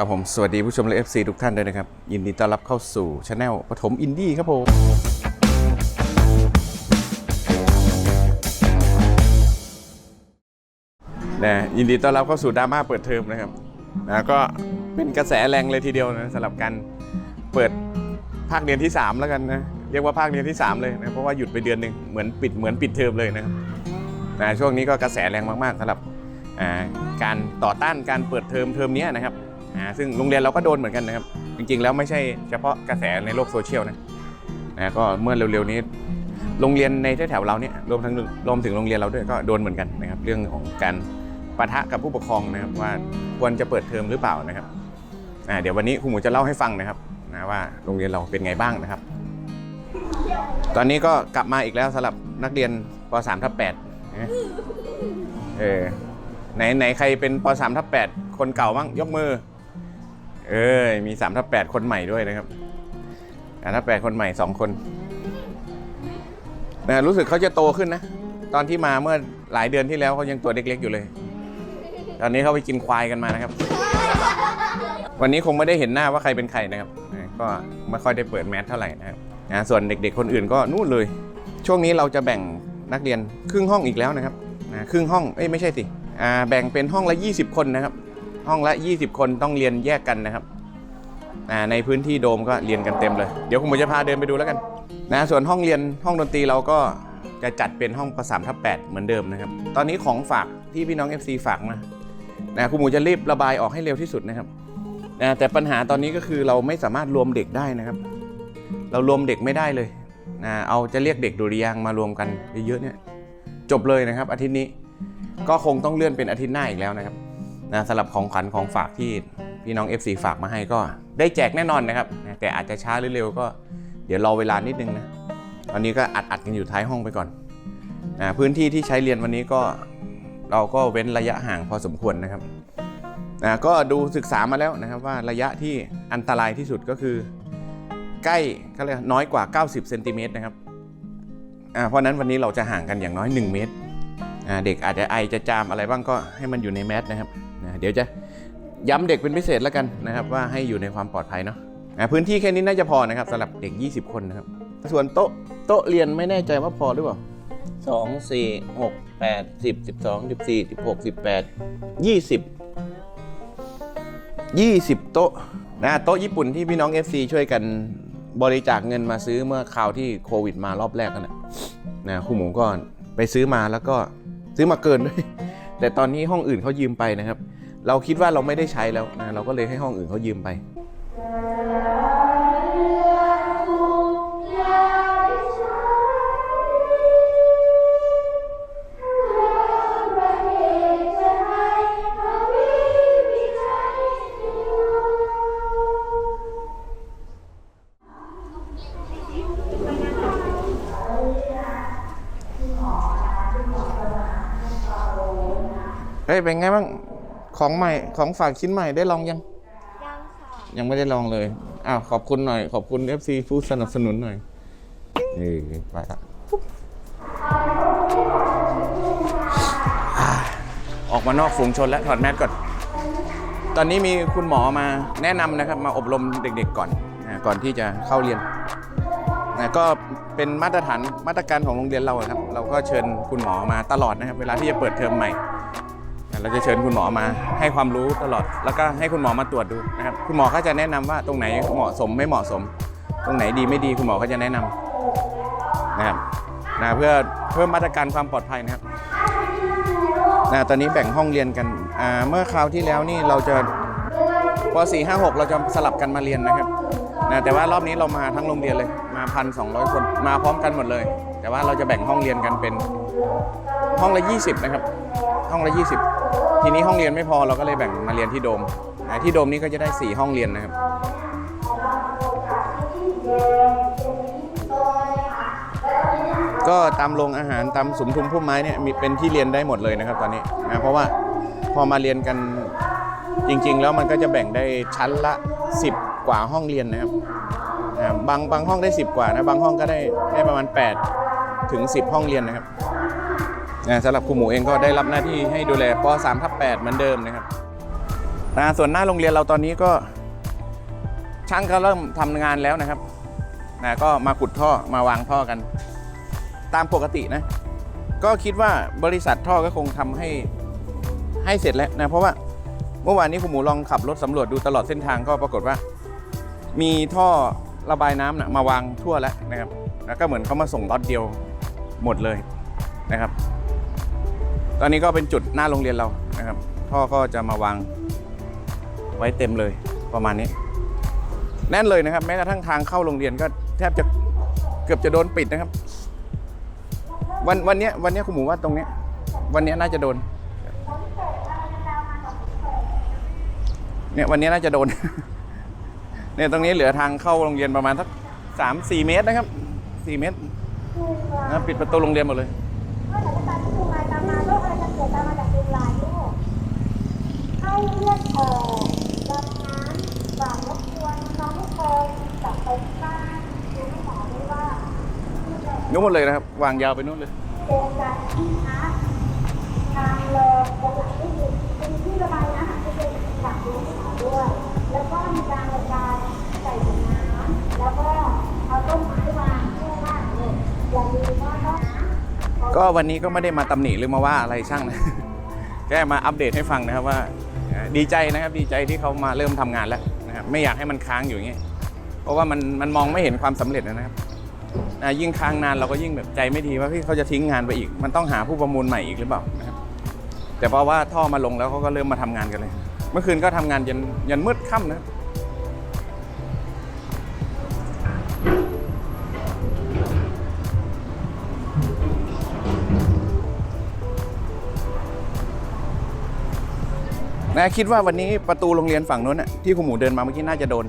ครับผมสวัสดีผู้ชมและ FC ทุกท่านด้วยนะครับ ยินดีต้อนรับเข้าสู่ช anel ปฐมอินดี้ครับผมนะยินดีต้อนรับเข้าสู่ดราม่าเปิดเทอมนะครับนะก็เป็นกระแสแรงเลยทีเดียวนะสำหรับการเปิดภาคเรียนที่ 3 แล้วกันนะเรียกว่าภาคเรียนที่ 3 เลยนะเพราะว่าหยุดไปเดือนหนึ่งเหมือนปิดเหมือนปิดเทอมเลยนะครับนะช่วงนี้ก็กระแสแรงมากๆสำหรับการต่อต้านการเปิดเทอมเทอมนี้นะครับ อ่าซึ่งโรงเรียนเราก็โดนเหมือนกันนะครับ จริงๆ แล้วไม่ใช่เฉพาะกระแสในโลกโซเชียลนะนะก็เมื่อเร็วๆนี้โรงเรียนในแถวๆเราเนี่ยรวมทั้งรวมถึงโรงเรียนเราด้วยก็โดนเหมือนกันนะครับ เรื่องของการปะทะกับผู้ปกครองนะครับ ว่าควรจะเปิดเทอมหรือเปล่านะครับเดี๋ยววันนี้ครูหมูจะเล่าให้ฟังนะครับนะว่าโรงเรียนเราเป็นไงบ้างนะครับ ตอนนี้ก็กลับมาอีกแล้วสำหรับนักเรียนป .3 ทับ8นะเออไหนไหนใครเป็นป .3 ทับ8คนเก่าบ้างยกมือ เออมี3ทับ8คนใหม่ด้วยนะครับ3ทับ8คนใหม่ 2 คนนะรู้สึกเขาจะโตขึ้นนะ ตอนที่มาเมื่อหลายเดือนที่แล้วเขายังตัวเล็กๆอยู่เลย ตอนนี้เขาไปกินควายกันมานะครับ วันนี้คงไม่ได้เห็นหน้าว่าใครเป็นใครนะครับ ก็ไม่ค่อยได้เปิดแมสเท่าไหร่นะครับนะส่วนเด็กๆ คนอื่นก็นู่นเลย ช่วงนี้เราจะแบ่งนักเรียนครึ่งห้องอีกแล้วนะครับนะครึ่งห้องเอ้ยไม่ใช่สิอ่าแบ่งเป็นห้องละ 20 คนนะครับ ห้องละ 20 คนต้องเรียนแยกกันนะครับในพื้นที่โดมก็เรียนกันเต็มเลย เดี๋ยวคุณหมูจะพาเดินไปดูแล้วกันนะส่วนห้องเรียนห้องดนตรีเราก็จะจัดเป็นห้องประสามทับ8เหมือนเดิมนะครับ ตอนนี้ของฝากที่พี่น้อง FC ฝากมานะคุณหมูจะรีบระบายออกให้เร็วที่สุดนะครับนะแต่ปัญหาตอนนี้ก็คือเราไม่สามารถรวมเด็กได้นะครับ เรารวมเด็กไม่ได้เลยนะเอาจะเรียกเด็กดุริยางมารวมกันเยอะๆเนี่ยจบเลยนะครับอาทิตย์นี้ก็คงต้องเลื่อนเป็นอาทิตย์หน้าอีกแล้วนะครับ นะสำหรับของขวัญของฝากที่พี่น้อง FC ฝากมาให้ก็ได้แจกแน่นอนนะครับ แต่อาจจะช้าหรือเร็วก็เดี๋ยวรอเวลานิดนึงนะตอนนี้ก็อัดอัดกันอยู่ท้ายห้องไปก่อนนะพื้นที่ที่ใช้เรียนวันนี้ก็เราก็เว้นระยะห่างพอสมควรนะครับนะก็ดูศึกษามาแล้วนะครับว่าระยะที่อันตรายที่สุดก็คือ ใกล้เขาเรียกน้อยกว่า 90เซนติเมตรนะครับเพราะนั้นวันนี้เราจะห่างกันอย่างน้อย 1 เมตรเด็กอาจจะไอจะจามอะไรบ้างก็ให้มันอยู่ในแมสนะครับ เดี๋ยวจะย้ำเด็กเป็นพิเศษแล้วกันนะครับว่าให้อยู่ในความปลอดภัยเนาะพื้นที่แค่นี้น่าจะพอนะครับสำหรับเด็ก 20 คนนะครับ ส่วนโต๊ะโต๊ะเรียนไม่แน่ใจว่าพอหรือเปล่าสองสี่หกแปดสิบสิบสองสิบสี่สิบหกสิบแปดยี่สิบยี่สิบโต๊ะนะโต๊ะญี่ปุ่นที่พี่น้อง FC ช่วยกันบริจาคเงินมาซื้อเมื่อคราวที่โควิดมารอบแรกกันนะนะครูหมูก็ไปซื้อมาแล้วก็ซื้อมาเกินด้วย แต่ตอนนี้ห้องอื่นเขายืมไปนะครับ เราคิดว่าเราไม่ได้ใช้แล้วนะเราก็เลยให้ห้องอื่นเขายืมไป เฮ้ยเป็นไงบ้าง ของใหม่ของฝากชิ้นใหม่ได้ลองยัง ยังค่ะยังไม่ได้ลองเลยอ้าวขอบคุณหน่อย ขอบคุณ FC ผู้สนับสนุนหน่อยเออไปละอ่าออกมานอกฝูงชนแล้วถอดแมสก่อน ตอนนี้มีคุณหมอมาแนะนำนะครับมาอบรมเด็กๆก่อนนะก่อนที่จะเข้าเรียนนะก็เป็นมาตรฐานมาตรการของโรงเรียนเราอะครับ เราก็เชิญคุณหมอมาตลอดนะครับ เวลาที่จะเปิดเทอมใหม่ เราจะเชิญคุณหมอมาให้ความรู้ตลอด แล้วก็ให้คุณหมอมาตรวจดูนะครับ คุณหมอเขาจะแนะนำว่าตรงไหนเหมาะสมไม่เหมาะสม ตรงไหนดีไม่ดีคุณหมอเขาจะแนะนำนะครับนะเพื่อเพิ่มมาตรการความปลอดภัยนะครับนะตอนนี้แบ่งห้องเรียนกันอ่าเมื่อคราวที่แล้วนี่เราจะป .4 5 6 เราจะสลับกันมาเรียนนะครับนะแต่ว่ารอบนี้เรามาทั้งโรงเรียนเลยมาพันสองคนมาพร้อมกันหมดเลย แต่ว่าเราจะแบ่งห้องเรียนกันเป็นห้องละ 20 นะครับ ห้องละ 20 ทีนี้ห้องเรียนไม่พอเราก็เลยแบ่งมาเรียนที่โดมนะที่โดมนี้ก็จะได้ 4 ห้องเรียนนะครับ ก็ตามโรงอาหารตามสุมทุมพุ่มไม้เนี่ยมีเป็นที่เรียนได้หมดเลยนะครับ ตอนนี้นะเพราะว่าพอมาเรียนกันจริง ๆ แล้วมันก็จะแบ่งได้ชั้นละ 10 กว่าห้องเรียนนะครับนะบางบางห้องได้ 10 กว่านะบางห้องก็ได้ได้ประมาณ 8 ถึง 10 ห้องเรียนนะครับ นะสำหรับครูหมูเองก็ได้รับหน้าที่ให้ดูแลป .3 ทับ8เหมือนเดิมนะครับนะส่วนหน้าโรงเรียนเราตอนนี้ก็ช่างก็เริ่มทำงานแล้วนะครับนะก็มาขุดท่อมาวางท่อกัน ตามปกตินะ ก็คิดว่าบริษัทท่อก็คงทำให้ให้เสร็จแล้วนะเพราะว่าเมื่อวานนี้คุณหมูลองขับรถสำรวจดูตลอดเส้นทางก็ปรากฏว่า มีท่อระบายน้ำนะมาวางทั่วแล้วนะครับแล้วก็เหมือนเขามาส่งล็อตเดียวหมดเลยนะครับ ตอนนี้ก็เป็นจุดหน้าโรงเรียนเรานะครับท่อก็จะมาวางไว้เต็มเลยประมาณนี้ แน่นเลยนะครับ แม้กระทั่งทางเข้าโรงเรียนก็แทบจะเกือบจะโดนปิดนะครับ วันวันนี้วันนี้คุณหมูว่าตรงนี้วันนี้น่าจะโดนเนี่ยวันนี้น่าจะโดน เนี่ยตรงนี้เหลือทางเข้าโรงเรียนประมาณสักสามสี่เมตรนะครับสี่เมตรนะปิดประตูโรงเรียนหมดเลย เมื่อไหร่ก็ตามที่ดูงานตามมาโรคอะไรจะเกิดตามมาจากดูลายลูกให้เลือดออกดำน้ำฝากรบกวนน้องทุกคนกลับไปที่บ้านดูให้หมอด้วยว่า นู้นหมดเลยนะครับ วางยาวไปนู้นเลยเป็นการที่พักทางลงตรงหลังที่ดินเป็นที่ระบายน้ำที่เป็นฝากดูให้หมอด้วย แล้วก็มีการระบายใส่ถุงน้ำแล้วก็เอาต้นไม้วางเพื่อว่าเนี่ยอย่าลืมว่าต้องก็วันนี้ก็ไม่ได้มาตำหนิหรือมาว่าอะไรช่างนะแค่มาอัปเดตให้ฟังนะครับว่า ดีใจนะครับดีใจที่เขามาเริ่มทำงานแล้วนะครับไม่อยากให้มันค้างอยู่อย่างนี้เพราะว่ามันมันมองไม่เห็นความสำเร็จนะครับ อะยิ่งค้างนานเราก็ยิ่งแบบใจไม่ดีว่าพี่เขาจะทิ้งงานไปอีก มันต้องหาผู้ประมูลใหม่อีกหรือเปล่านะครับแต่เพราะว่าท่อมาลงแล้วเขาก็เริ่มมาทำงานกันเลย เมื่อคืนก็ทำงานยันยันมืดค่ำนะนะคิดว่าวันนี้ประตูโรงเรียนฝั่งนู้นที่คุณหมูเดินมาเมื่อกี้น่าจะโดน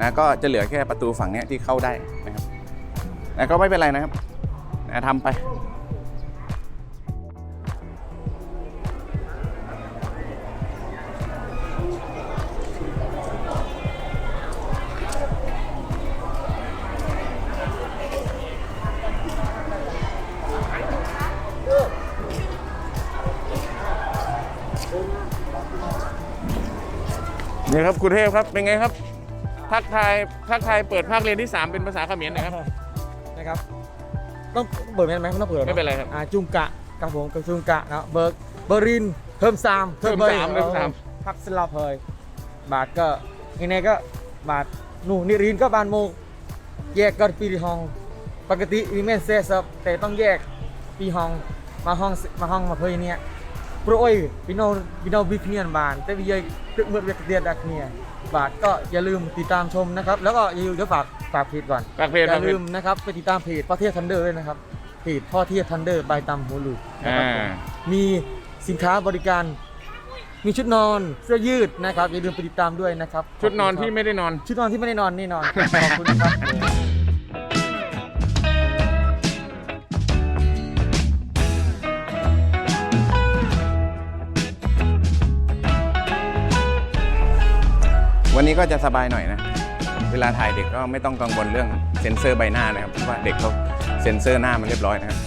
นะก็จะเหลือแค่ประตูฝั่งนี้ที่เข้าได้นะครับ นะก็ไม่เป็นไรนะครับนะทำไปนี่ครับคุณเทพครับเป็นไงครับทักทายทักทายเปิดภาคเรียนที่ 3 เป็นภาษาเขมรหนะครับ นะครับต้องเปิดไหมไหมไม่ต้องเปิดหไม่เป็นไรครับอ่าจุงกะกับผมกับจุงกะเนาะเบิร์กเบอร์รินเพิ่มสามเพิ่มสามเพิ่มสามพักสลับเฮยบาทก็ยังไงก็บาทหนูนิรินก็บานโมกแยกกันปีห้อง ปกติอีเมนเซซับแต่ต้องแยกปีห้องมาห้องมาห้องมาเพยเนี่ยโปรยพี่น้องพี่น้องวิคเนียนบาน แต่วิยตึกเมื่อเวกเดียดดักเนี่ยบาทก็อย่าลืมติดตามชมนะครับ แล้วก็อย่าลืมเดี๋ยวฝาก ฝากเพจก่อนฝากเพจอฝากย่าเพลืจมนะครับไปติดตามเพจพ่อเทียทันเดอร์ด้วยนะครับเพจพ่อเทียทันเดอร์บายตำหูลูกนะครับผมอ่ามีสินค้าบริการ มีชุดนอนเสื้อยืดนะครับอย่าลืมไปติดตามด้วยนะครับชุดนอนที่ขบคุณครับไม่ได้นอน ชุดนอนที่ไม่ได้นอนนี่นอนขอบคุณครับ วันนี้ก็จะสบายหน่อยนะ เวลาถ่ายเด็กก็ไม่ต้องกังวลเรื่องเซ็นเซอร์ใบหน้านะครับเพราะว่าเด็กเขาเซ็นเซอร์หน้ามันเรียบร้อยนะครับ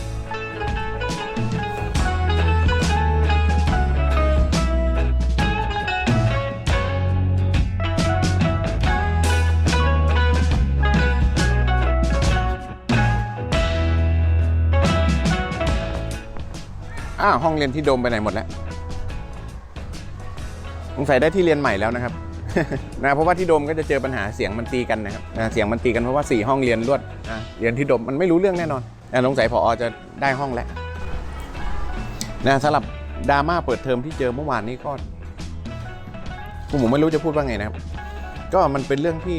อ้าวห้องเรียนที่โดมไปไหนหมดแล้วสงสัยได้ที่เรียนใหม่แล้วนะครับ นะเพราะว่าที่โดมก็จะเจอปัญหาเสียงมันตีกันนะครับนะเสียงมันตีกันเพราะว่าสี่ห้องเรียนรวดนะเรียนที่โดมมันไม่รู้เรื่องแน่นอนนะสงสัยพอจะได้ห้องแล้วนะสำหรับดราม่าเปิดเทอมที่เจอเมื่อวานนี้ก็ผมไม่รู้จะพูดว่าไงนะครับ ก็มันเป็นเรื่องที่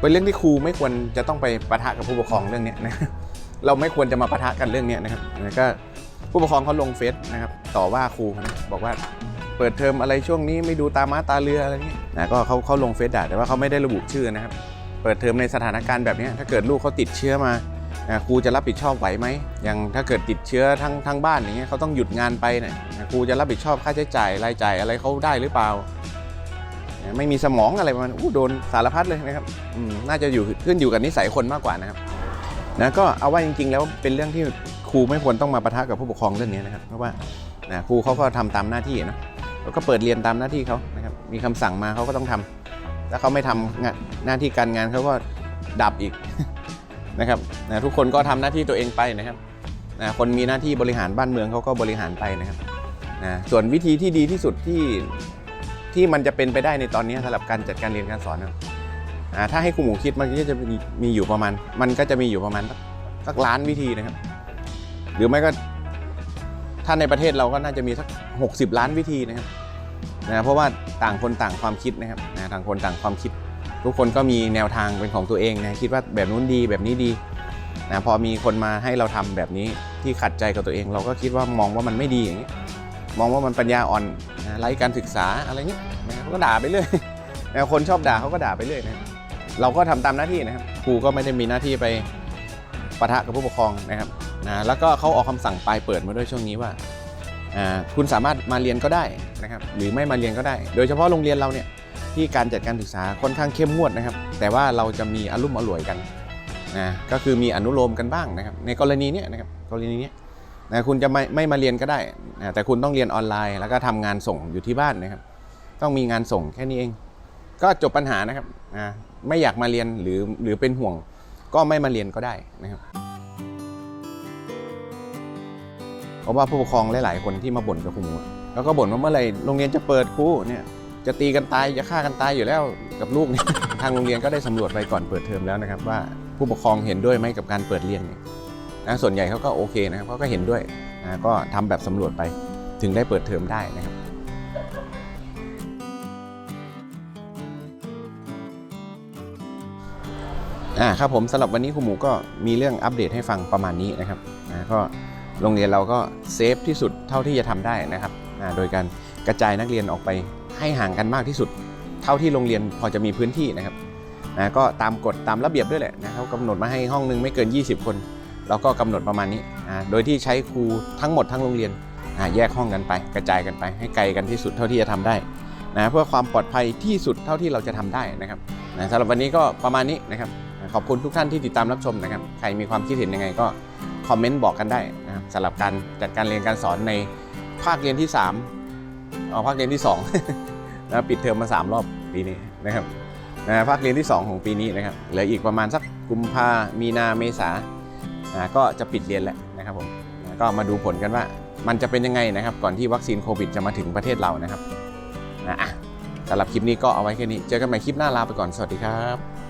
เป็นเรื่องที่ครูไม่ควรจะต้องไปปะทะกับผู้ปกครองเรื่องนี้นะเราไม่ควรจะมาปะทะกันเรื่องนี้นะครับก็ผู้ปกครองเขาลงเฟซนะครับ ต่อว่าครูนะบอกว่า ปิดเทอมอะไรช่วงนี้ไม่ดูตาม้าตาเรืออะไรเงี้ยนะก็เขาเขาลงเฟซด่าแต่ว่าเขาไม่ได้ระบุชื่อนะครับ เปิดเทอมในสถานการณ์แบบนี้ถ้าเกิดลูกเขาติดเชื้อมาครูจะรับผิดชอบไหวไหมอย่างถ้าเกิดติดเชื้อทั้งทั้งบ้านอย่างเงี้ยเขาต้องหยุดงานไปเนี่ยครูจะรับผิดชอบค่าใช้จ่ายรายจ่ายอะไรเขาได้หรือเปล่า ไม่มีสมองอะไรมันอู้โดนสารพัดเลยนะครับอืมน่าจะอยู่ขึ้นอยู่กับนิสัยคนมากกว่านะครับนะก็เอาว่าจริง ๆ แล้วเป็นเรื่องที่ครูไม่ควรต้องมาปะทะกับผู้ปกครองเรื่องนี้นะครับเพราะว่านะครูเขาก็ทำตามหน้าที่นะ แล้วก็เปิดเรียนตามหน้าที่เขานะครับมีคำสั่งมาเขาก็ต้องทำถ้าเขาไม่ทำงานหน้าที่การงานเขาก็ดับอีกนะครับนะทุกคนก็ทำหน้าที่ตัวเองไปนะครับนะคนมีหน้าที่บริหารบ้านเมืองเขาก็บริหารไปนะครับนะส่วนวิธีที่ดีที่สุดที่ที่มันจะเป็นไปได้ในตอนนี้สำหรับการจัดการเรียนการสอนนะถ้าให้ครูหมูคิดมันก็จะมีมีอยู่ประมาณ มันก็จะมีอยู่ประมาณกสักล้านวิธีนะครับ หรือไม่ก็ ถ้าในประเทศเราก็น่าจะมีสัก 60 ล้านวิธีนะครับนะเพราะว่าต่างคนต่างความคิดนะครับนะต่างคนต่างความคิด ทุกคนก็มีแนวทางเป็นของตัวเองนะคิดว่าแบบนู้นดีแบบนี้ดีนะพอมีคนมาให้เราทำแบบนี้ที่ขัดใจกับตัวเอง เราก็คิดว่ามองว่ามันไม่ดีอย่างนี้มองว่ามันปัญญาอ่อนนะไร้การศึกษาอะไรเงี้ยนะก็ด่าไปเรื่อยนะคนชอบด่าเขาก็ด่าไปเรื่อยนะเราก็ทำตามหน้าที่นะครับครูก็ไม่ได้มีหน้าที่ไปปะทะกับผู้ปกครองนะครับ นะแล้วก็เขาออกคำสั่งปลายเปิดมาด้วยช่วงนี้ว่าคุณสามารถมาเรียนก็ได้นะครับหรือไม่มาเรียนก็ได้ โดยเฉพาะโรงเรียนเราเนี่ยที่การจัดการศึกษาค่อนข้างเข้มงวดนะครับ แต่ว่าเราจะมีอารมณ์อร่วยกันนะก็คือมีอนุโลมกันบ้างนะครับ ในกรณีนี้นะครับกรณีนี้นะคุณจะไม่ไม่มาเรียนก็ได้นะแต่คุณต้องเรียนออนไลน์ แล้วก็ทำงานส่งอยู่ที่บ้านนะครับ ต้องมีงานส่งแค่นี้เอง ก็จบปัญหานะครับนะไม่อยากมาเรียนหรือหรือเป็นห่วง ก็ไม่มาเรียนก็ได้นะครับ เพราะว่าผู้ปกครองหลาย ๆ คนที่มาบ่นกับครูหมูแล้วก็บ่นว่าเมื่อไหร่โรงเรียนจะเปิดครูเนี่ยจะตีกันตายจะฆ่ากันตายอยู่แล้วกับลูกเนี่ยทางโรงเรียนก็ได้สำรวจไปก่อนเปิดเทอมแล้วนะครับ ว่าผู้ปกครองเห็นด้วยไหมกับการเปิดเรียนเนี่ยนะส่วนใหญ่เขาก็โอเคนะครับเขาก็เห็นด้วยนะก็ทำแบบสำรวจไปถึงได้เปิดเทอมได้นะครับอ่าครับผมสำหรับวันนี้ครูหมูก็มีเรื่องอัปเดตให้ฟังประมาณนี้นะครับนะก็ โรงเรียนเราก็เซฟที่สุดเท่าที่จะทำได้นะครับโดยการกระจายนักเรียนออกไปให้ห่างกันมากที่สุด เท่าที่โรงเรียนพอจะมีพื้นที่นะครับนะก็ตามกฎตามระเบียบด้วยแหละนะเขากำหนดมาให้ห้องหนึงไม่เกิน 20 คนเราก็กำหนดประมาณนี้อ่าโดยที่ใช้ครูทั้งหมดทั้งโรงเรียนอ่าแยกห้องกันไป กระจายกันไป ให้ไกลกันที่สุดเท่าที่จะทำได้นะเพื่อความปลอดภัยที่สุดเท่าที่เราจะทำได้นะครับนะสำหรับวันนี้ก็ประมาณนี้นะครับขอบคุณทุกท่านที่ติดตามรับชมนะครับ ใครมีความคิดเห็นยังไงก็ อมเมนต์บอกกันได้นะครับสำหรับการจัดการเรียนการสอนในภาคเรียนที่3เอาภาคเรียนที่2นะปิดเทอมมา 3 รอบปีนี้นะครับนะภาคเรียนที่ 2 ของปีนี้นะครับเหลืออีกประมาณสักกุมภามีนาเมษานะก็จะปิดเรียนแล้วนะครับผมนะก็มาดูผลกันว่ามันจะเป็นยังไงนะครับ ก่อนที่วัคซีนโควิดจะมาถึงประเทศเรานะครับนะอะสำหรับคลิปนี้ก็เอาไว้แค่นี้ เจอกันใหม่คลิปหน้าลาไปก่อน สวัสดีครับ